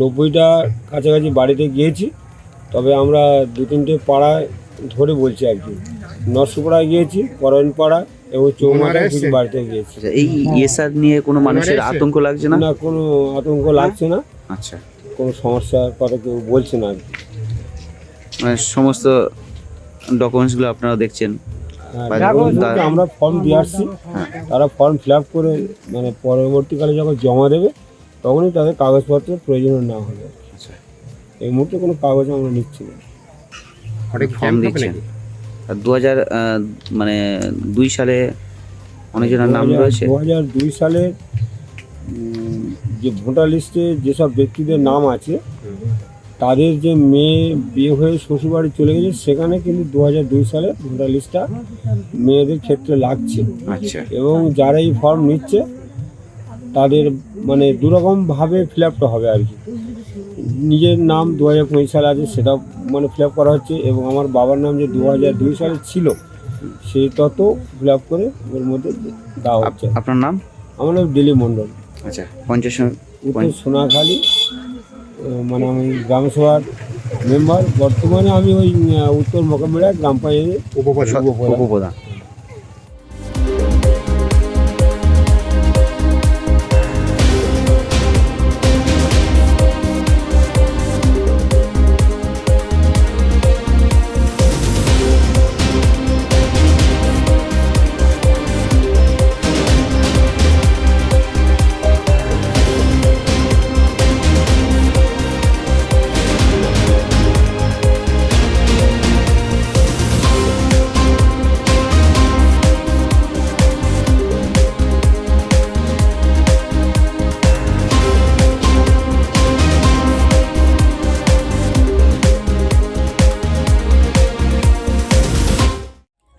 নব্বইটা কাছাকাছি বাড়িতে গিয়েছি তবে আমরা দু তিনটে পাড়ায় ধরে বলছি আর কি। নরসুপাড়ায় গিয়েছি পরায়ণ পাড়া এবং চৌমাথায় কিছু বাড়িতে গিয়েছি। আচ্ছা এই ইয়েসার নিয়ে কোনো মানুষের আতঙ্ক লাগছে না? না কোনো আতঙ্ক লাগছে না। আচ্ছা। কোনো সমস্যার কথা কেউ বলছে না আর কি। মানে সমস্ত ডকুমেন্টসগুলো আপনারা দেখছেন? হ্যাঁ, আমরা ফর্ম দিয়ে আসছি। তারা ফর্ম ফিল আপ করে মানে পরবর্তীকালে যখন জমা দেবে তখনই তাদের কাগজপত্রের প্রয়োজন না হবে আচ্ছা। এই মুহূর্তে কোনো কাগজ আমরা নিচ্ছি না। ফর্ম দিচ্ছেন। আর দু হাজার মানে দুই সালে অনেকজনের নাম রয়েছে। দু হাজার দুই সালে যে ভোটার লিস্টে যেসব ব্যক্তিদের নাম আছে তাদের যে মেয়ে বিয়ে হয়ে শ্বশুরবাড়ি চলে গেছে সেখানে কিন্তু দু হাজার দুই সালে ভোটার লিস্টটা মেয়েদের ক্ষেত্রে লাগছে। আচ্ছা। এবং যারা এই ফর্ম নিচ্ছে তাদের মানে দুরকমভাবে ফিল আপটা হবে আর কি। নিজের নাম দু হাজার পঁচিশ সালে আছে সেটা মানে ফিল আপ করা হচ্ছে এবং আমার বাবার নাম যে দু হাজার দুই সালে ছিল সেই তত ফিল আপ করে ওর মধ্যে দেওয়া হচ্ছে। আপনার নাম? আমার নাম দিলীপ মণ্ডল। আচ্ছা পঞ্চাশ উত্তর সোনাখালী মানে আমি গ্রামসভার মেম্বার বর্তমানে আমি ওই উত্তর মোকামবিড়া গ্রাম পঞ্চায়েতের উপপ্রধান। উপপ্রধান।